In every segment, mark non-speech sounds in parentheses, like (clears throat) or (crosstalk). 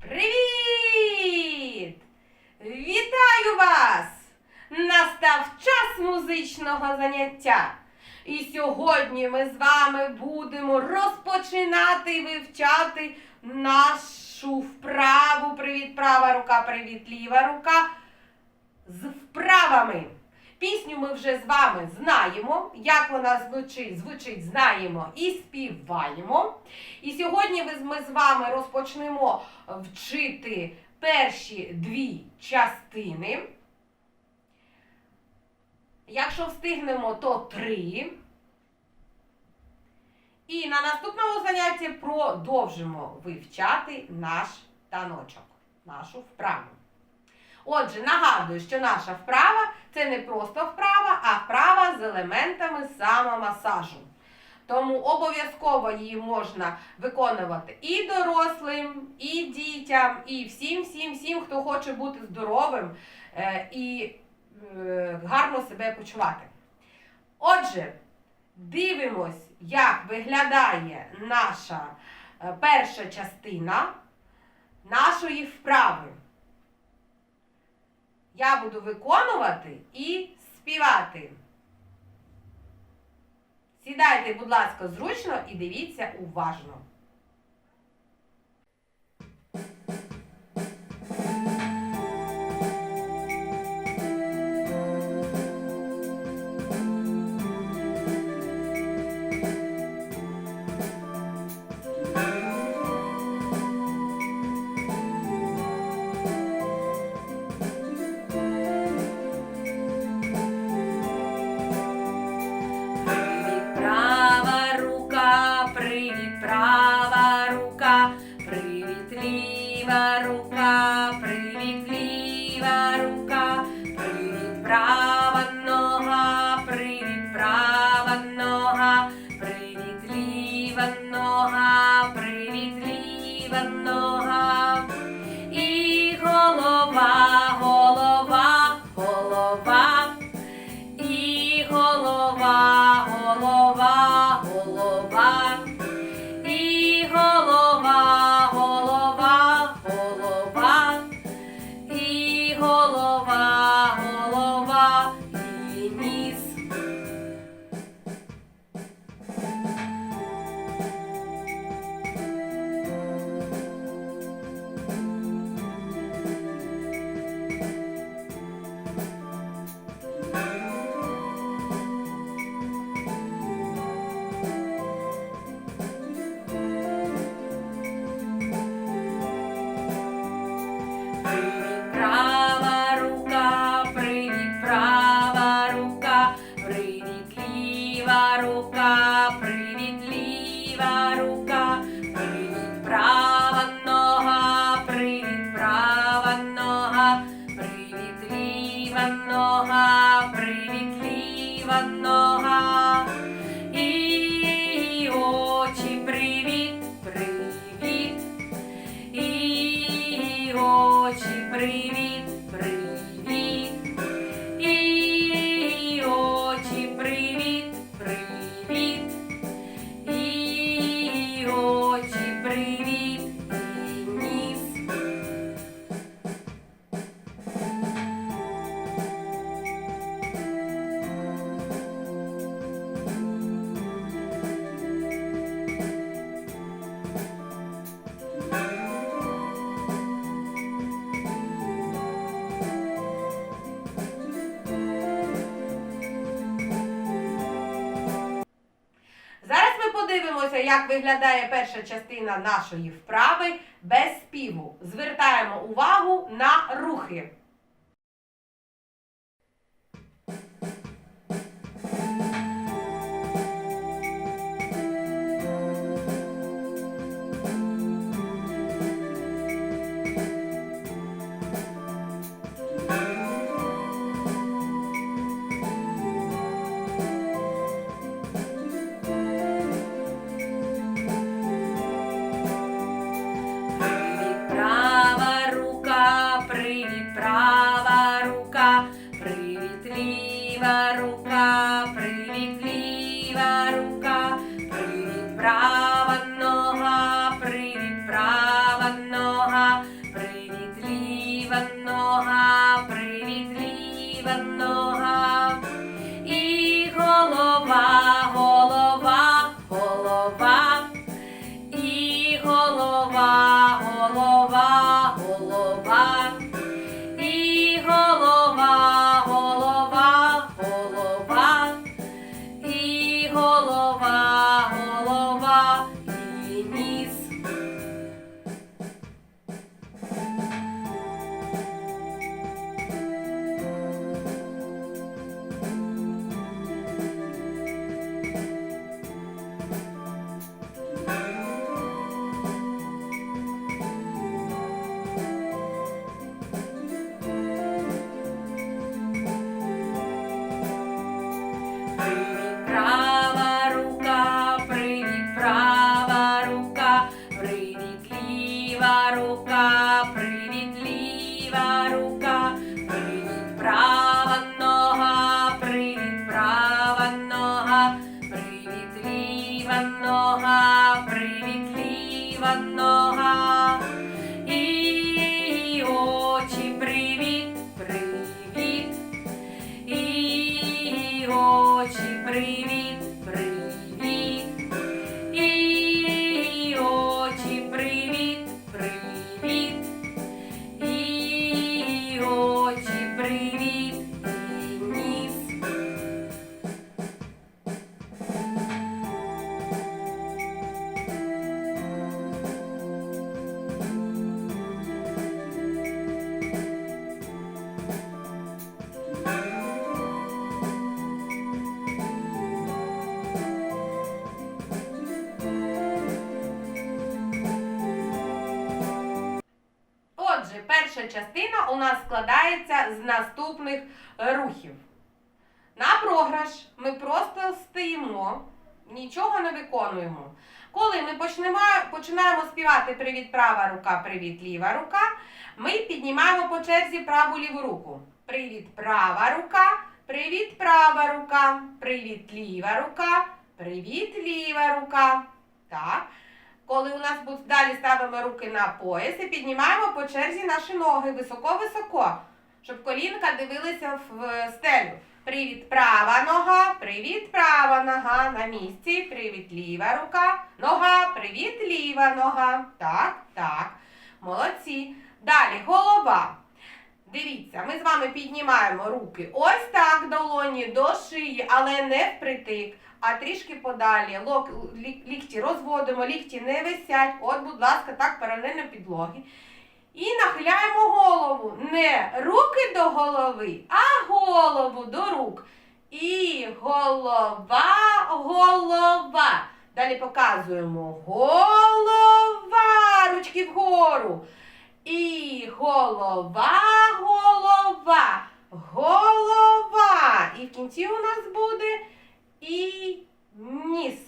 Привіт! Вітаю вас! Настав час музичного заняття. І сьогодні ми з вами будемо розпочинати вивчати нашу вправу. Привіт, права рука, привіт, ліва рука. З вправами. Пісню ми вже з вами знаємо, як вона звучить, звучить, знаємо і співаємо. І сьогодні ми з- ми з вами розпочнемо вчити перші дві частини. Якщо встигнемо, то три. І на наступному занятті продовжимо вивчати наш таночок, нашу вправу. Отже, нагадую, що наша вправа це не просто вправа, а вправа з елементами самомасажу. Тому обов'язково її можна виконувати і дорослим, і дітям, і всім, всім, всім, хто хоче бути здоровим е, і е, гарно себе почувати. Отже, дивимось, як виглядає наша е, перша частина нашої вправи. Я буду виконувати і співати. Сідайте, будь ласка, зручно і дивіться уважно. Очі, виглядає перша частина нашої вправи без співу. Звертаємо Отже, перша частина у нас складається з наступних рухів. На програш ми просто стоїмо, нічого не виконуємо. Коли ми почнемо, починаємо співати Привіт, права рука, привіт, ліва рука, ми піднімаємо по черзі праву ліву руку. Привіт, права рука, привіт, права рука, привіт, ліва рука, привіт, ліва рука. Так. Коли у нас будуть далі ставимо руки на пояс і піднімаємо по черзі наші ноги високо-високо, щоб колінка дивилися в стелю. Привіт, права нога, привіт, права нога на місці. Привіт, ліва рука, нога, привіт, ліва нога. Так, так. Молодці. Далі голова. Дивіться, ми з вами піднімаємо руки ось так долоні до шиї, але не впритик, а трішки подалі. Лок, лі- лікті розводимо, лікті не висять. От, будь ласка, так паралельно підлоги. І нахиляємо голову. Не руки до голови, а голову до рук. І голова, голова. Далі показуємо голова. Ручки вгору. І голова, голова, голова. І в кінці у нас буде і ніс.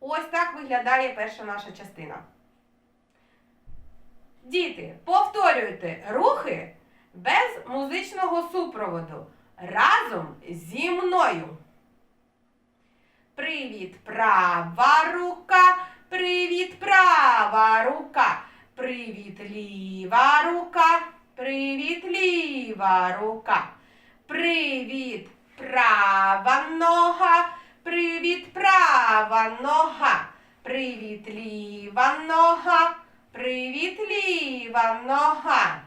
Ось так виглядає перша наша частина. Діти, повторюйте рухи без музичного супроводу разом зі мною. Привіт, права рука, привіт, права рука, привіт, ліва рука, привіт, ліва рука, привіт, права нога, привіт, права нога, привіт, ліва нога, привіт, ліва нога.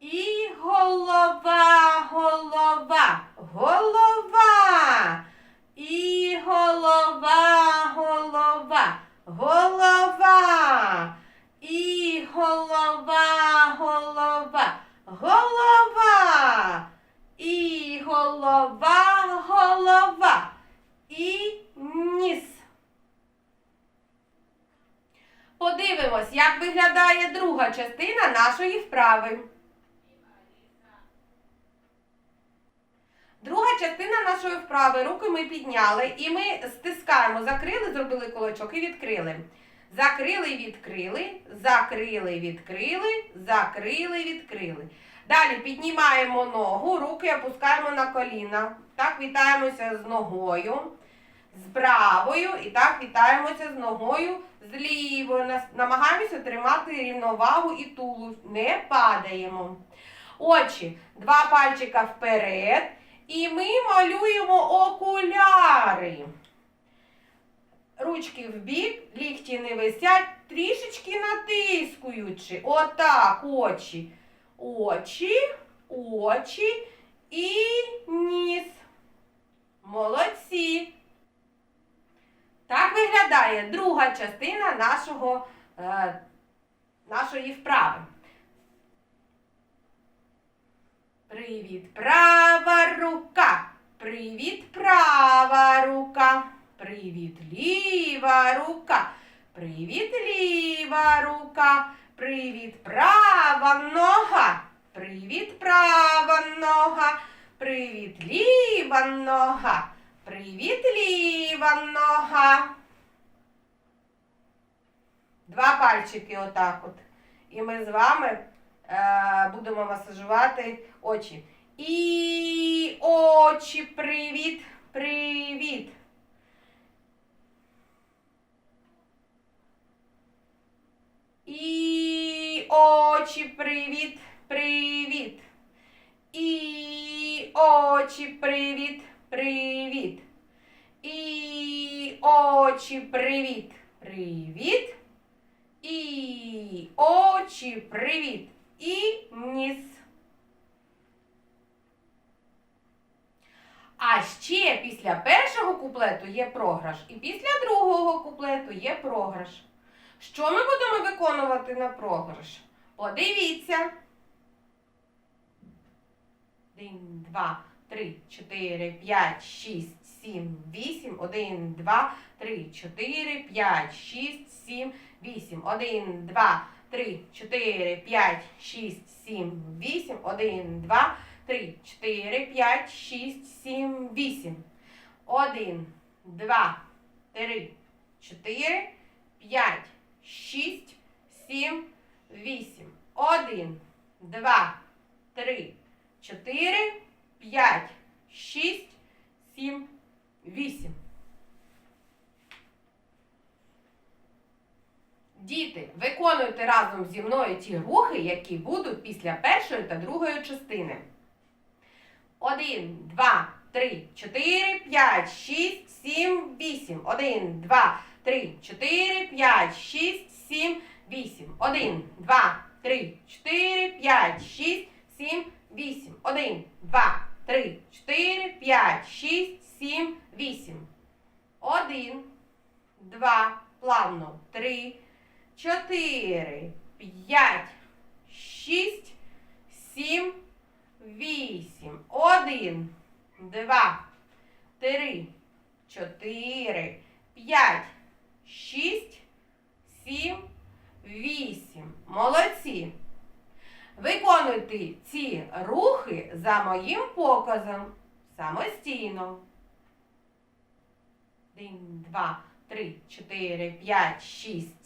І голова, голова, голова. І голова, голова, голова. І голова, голова, голова. І голова, голова. І ніс. Подивимось, як виглядає друга частина нашої вправи. Друга частина нашої вправи. Руки ми підняли і ми стискаємо, закрили, зробили кулачок і відкрили. Закрили, відкрили, закрили, відкрили, закрили, відкрили. Далі піднімаємо ногу, руки опускаємо на коліна. Так вітаємося з ногою, з правою і так вітаємося з ногою з лівою. Намагаємося тримати рівновагу і тулу. Не падаємо. Очі, два пальчика вперед. І ми малюємо окуляри. Ручки в бік, лікті не висять, трішечки натискуючи. Отак, очі. Очі, очі і ніс. Молодці. Так виглядає друга частина нашого, е, нашої вправи. Привіт, права рука. Привіт, права рука. Привіт, ліва рука. Привіт, ліва рука. Привіт, права нога. Привіт, права нога. Привіт, ліва нога. Привіт, ліва нога. Два пальчики отак от. І ми з вами будемо масажувати очі. І очі, привіт, привіт. І очі, привіт, привіт. І очі, привіт, привіт. І очі, привіт, привіт. І очі, привіт. І ніс. А ще після першого куплету є програш, і після другого куплету є програш. Що ми будемо виконувати на програш? Подивіться. Один, два, три, чотири, п'ять, шість, сім, вісім. Один, два, три, чотири, п'ять, шість, сім, вісім. Один, два, три, чотири, п'ять, шість, сім, вісім. Один, два, три, чотири, п'ять, шість, сім, вісім. Один, два, три, чотири, п'ять, шість, сім, вісім. Один, два, три, чотири, п'ять, шість, сім, вісім. Діти, виконуйте разом зі мною ті рухи, які будуть після першої та другої частини. Один, два, три, чотири, п'ять, шість, сім, вісім. Один, два, три, чотири, п'ять, шість, сім, вісім. Один, два, три, чотири, п'ять, шість, сім, вісім. Один, два, три, чотири, п'ять, шість, сім, вісім. Один, два, плавно, три, чотири, п'ять, шість, сім, вісім. Один, два, три, чотири, п'ять, шість, сім, вісім. Молодці. Виконуйте ці рухи за моїм показом самостійно. Один, два, три, чотири, п'ять, шість,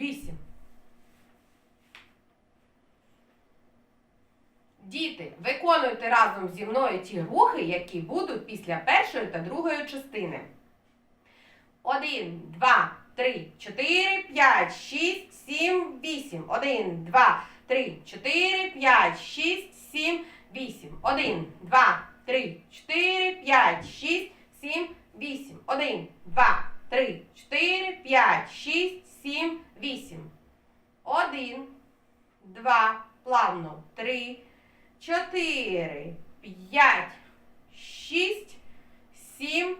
вісім. Діти, виконуйте разом зі мною ті рухи, які будуть після першої та другої частини. Один, два, три, чотири, п'ять, шість, сім, вісім. Один, два, три, чотири, п'ять, шість, сім, вісім. Один, два, три, чотири, п'ять, шість, сім, вісім. Один, два, три, чотири, п'ять, шість, сім, вісім. Один, два, плавно, три, чотири, п'ять, шість, сім,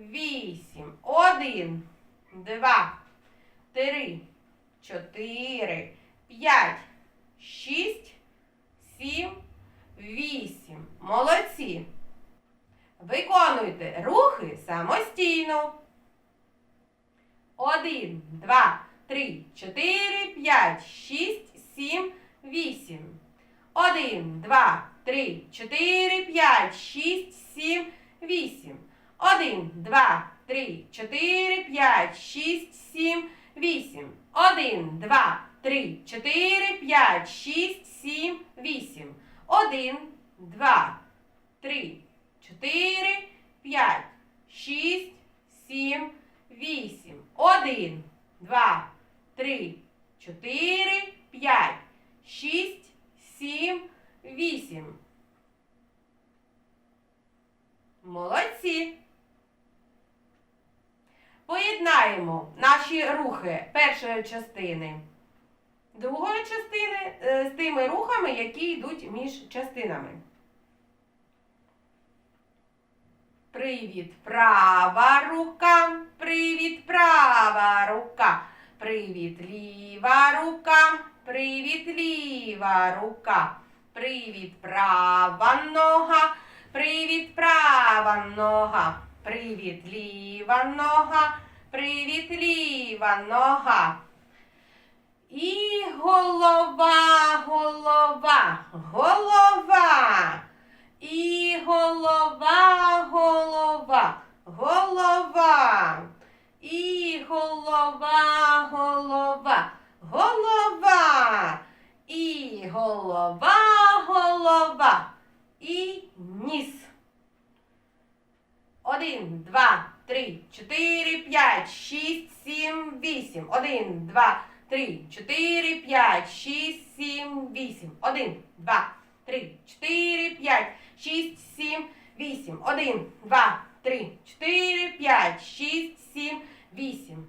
вісім. Один, два, три, чотири, п'ять, шість, сім, вісім. Молодці. Виконуйте рухи самостійно. Один, два, три, чотири, п'ять, шість, сім, вісім. Один, два, три, чотири, п'ять, шість, сім, вісім. Один, два, три, чотири, п'ять, шість, сім, вісім. Один, два, три, чотири, п'ять, шість, сім, вісім. Один, два, три, чотири, п'ять, шість, сім, вісім. Один, два, три, чотири, п'ять, шість, сім, вісім. Молодці. Поєднаємо наші рухи першої частини другої частини е, з тими рухами, які йдуть між частинами. Привіт, права рука, привіт, права рука. Привіт, ліва рука. Привіт, ліва рука. Привіт, права нога. Привіт, права нога. Привіт, ліва нога. Привіт, ліва нога. І голова, голова, голова. І голова, голова, голова. І голова, голова, голова. І голова, голова. І ніс. Один, два, три, чотири, п'ять, шість, сім, вісім. Один, два, три, чотири, п'ять, шість, сім, вісім. Один, два, три, чотири, п'ять, шість, сім, вісім. Один, два, три, чотири, п'ять, шість, сім, вісім.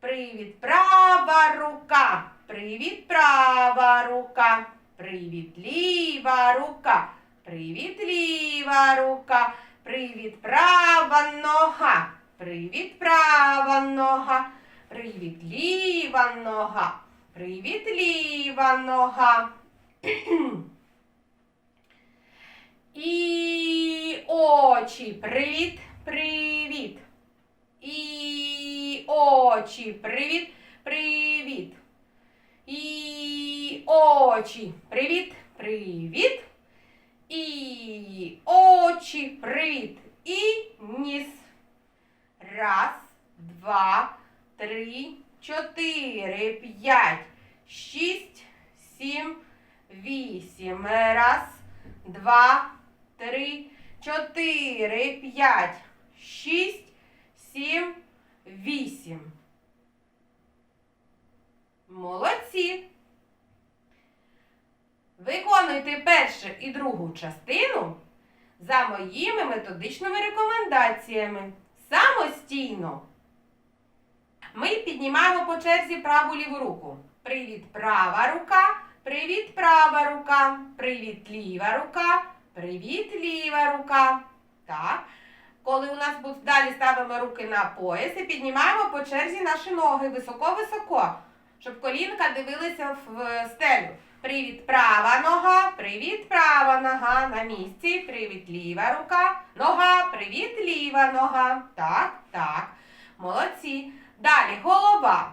Привіт, права рука. Привіт, права рука. Привіт, ліва рука. Привіт, ліва рука. Привіт, права нога. Привіт, права нога. Привіт, ліва нога. Привіт, ліва нога. (clears throat) І очі. Привіт, привіт. І очі. Привіт, привіт. І очі. Привіт, привіт. І очі. Привіт. І ніс. Раз, два, три, чотири, п'ять, шість, сім, вісім. Раз, два, три, чотири, п'ять, шість, сім, вісім. Молодці. Виконуйте першу і другу частину за моїми методичними рекомендаціями. Самостійно. Ми піднімаємо по черзі праву ліву руку. Привіт, права рука. Привіт, права рука. Привіт, ліва рука. Привіт, ліва рука. Так. Коли у нас будуть далі ставимо руки на пояс і піднімаємо по черзі наші ноги високо-високо, щоб колінка дивилися в стелю. Привіт, права нога, привіт, права нога на місці. Привіт, ліва рука. Нога, привіт, ліва нога. Так, так. Молодці. Далі голова.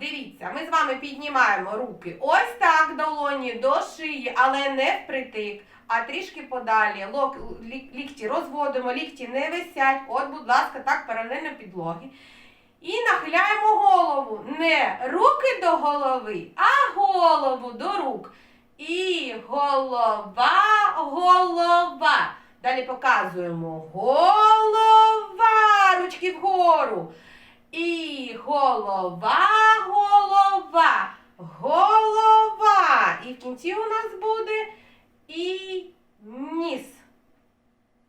Дивіться, ми з вами піднімаємо руки ось так долоні до шиї, але не впритик, а трішки подалі. Лок, лі- лікті розводимо, лікті не висять. От, будь ласка, так паралельно підлоги. І нахиляємо голову. Не руки до голови, а голову до рук. І голова, голова. Далі показуємо голова. Ручки вгору. І голова, голова, голова. І в кінці у нас буде і ніс.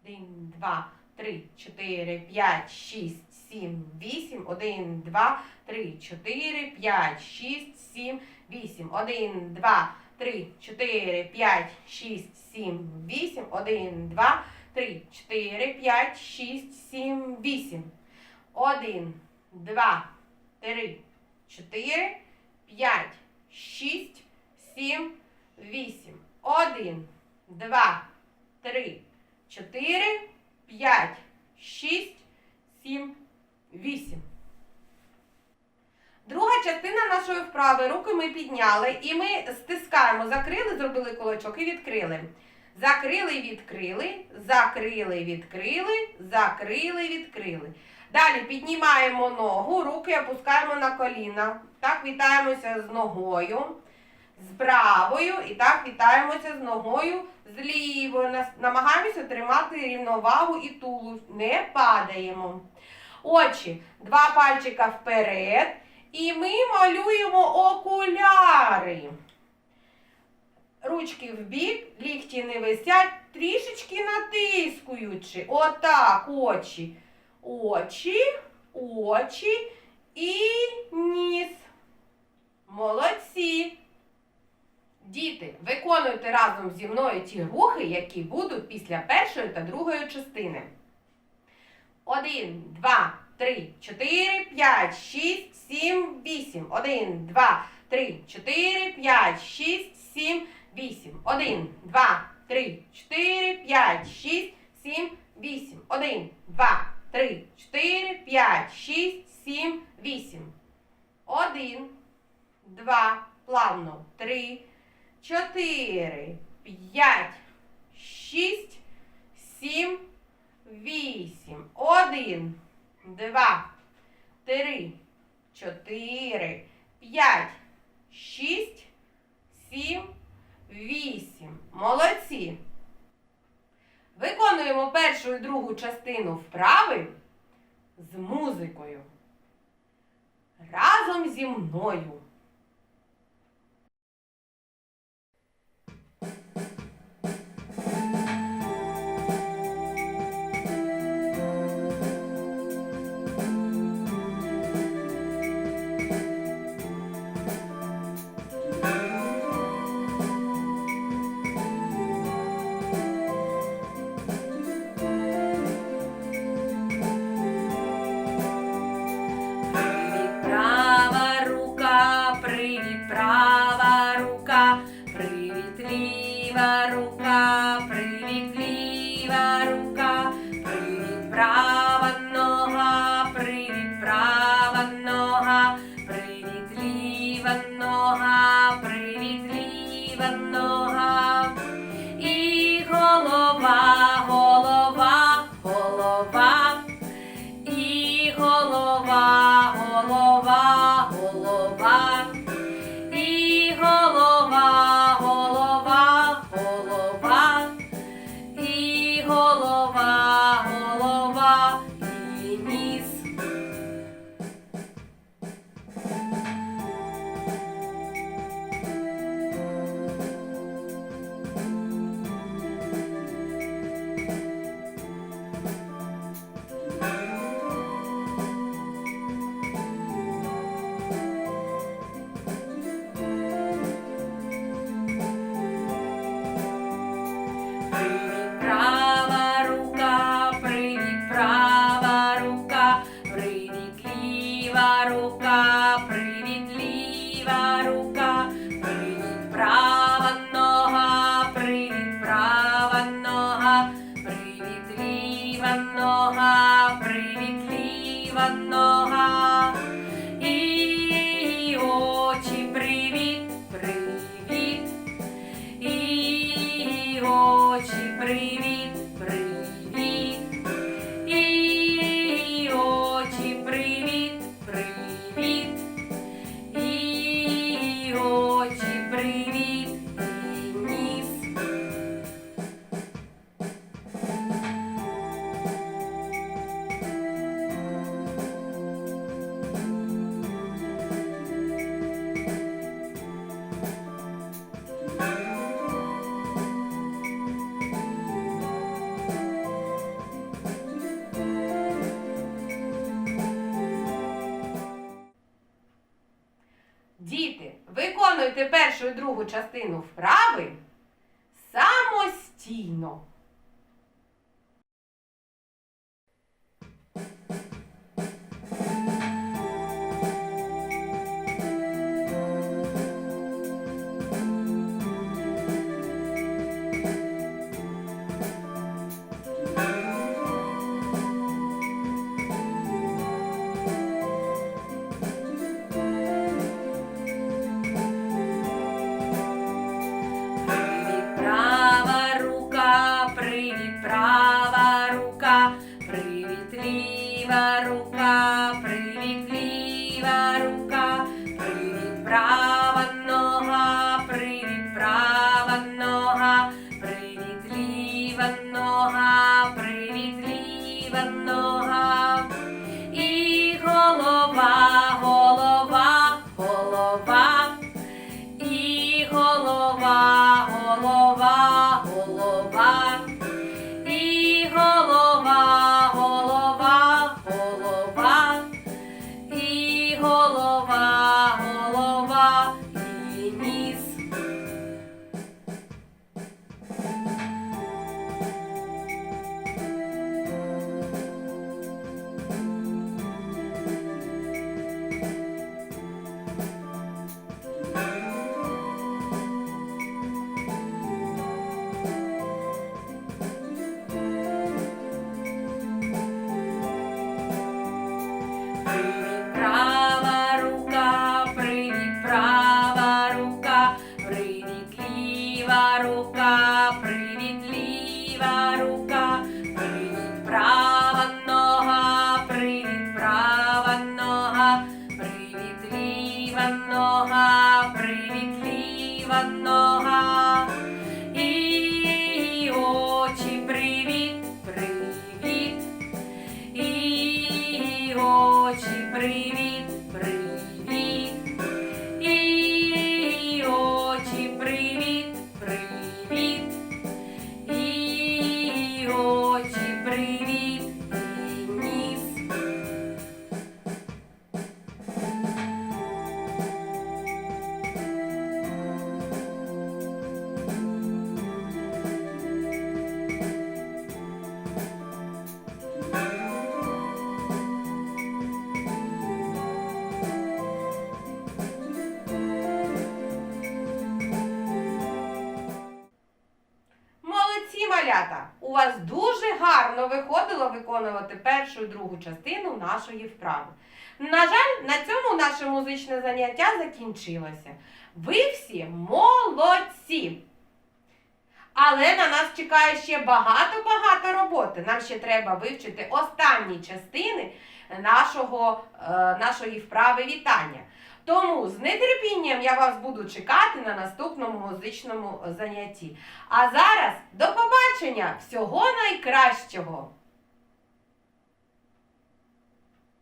Один, два, три, чотири, п'ять, шість, сім, вісім. Один, два, три, чотири, п'ять, шість, сім, вісім. Один, два, три, чотири, п'ять, шість, сім, вісім. Один, два, три, чотири, п'ять, шість, сім, вісім. Один, два, три, чотири, п'ять, шість, сім, вісім. Один, два, три, чотири, п'ять, шість, сім, вісім. Друга частина нашої вправи. Руки ми підняли і ми стискаємо, закрили, зробили кулачок і відкрили. Закрили, відкрили, закрили, відкрили, закрили, відкрили. Далі піднімаємо ногу, руки опускаємо на коліна. Так, вітаємося з ногою, з правою і так вітаємося з ногою з лівою. Намагаємося тримати рівновагу і тулу. Не падаємо. Очі, два пальчика вперед. І ми малюємо окуляри. Ручки в бік, лікті не висять, трішечки натискуючи. Отак, очі. Очі, очі і ніс. Молодці. Діти, виконуйте разом зі мною ті рухи, які будуть після першої та другої частини. Один, два, три, чотири, п'ять, шість, сім, вісім. Один, два, три, чотири, п'ять, шість, сім, вісім. Один, два, три, чотири, п'ять, шість, сім, вісім. Один, два, три, чотири, п'ять, шість, сім, вісім. Один, два, плавно, три, чотири, п'ять, шість, сім, вісім. Один, два, три, чотири, п'ять, шість, сім, вісім. Молодці. Виконуємо першу і другу частину вправи з музикою. Разом зі мною. Голова, Діти, виконуйте першу і другу частину вправи самостійно. Першу і другу частину нашої вправи. На жаль, на цьому наше музичне заняття закінчилося. Ви всі молодці! Але на нас чекає ще багато-багато роботи. Нам ще треба вивчити останні частини нашого, е, нашої вправи вітання. Тому з нетерпінням я вас буду чекати на наступному музичному занятті. А зараз до побачення! Всього найкращого!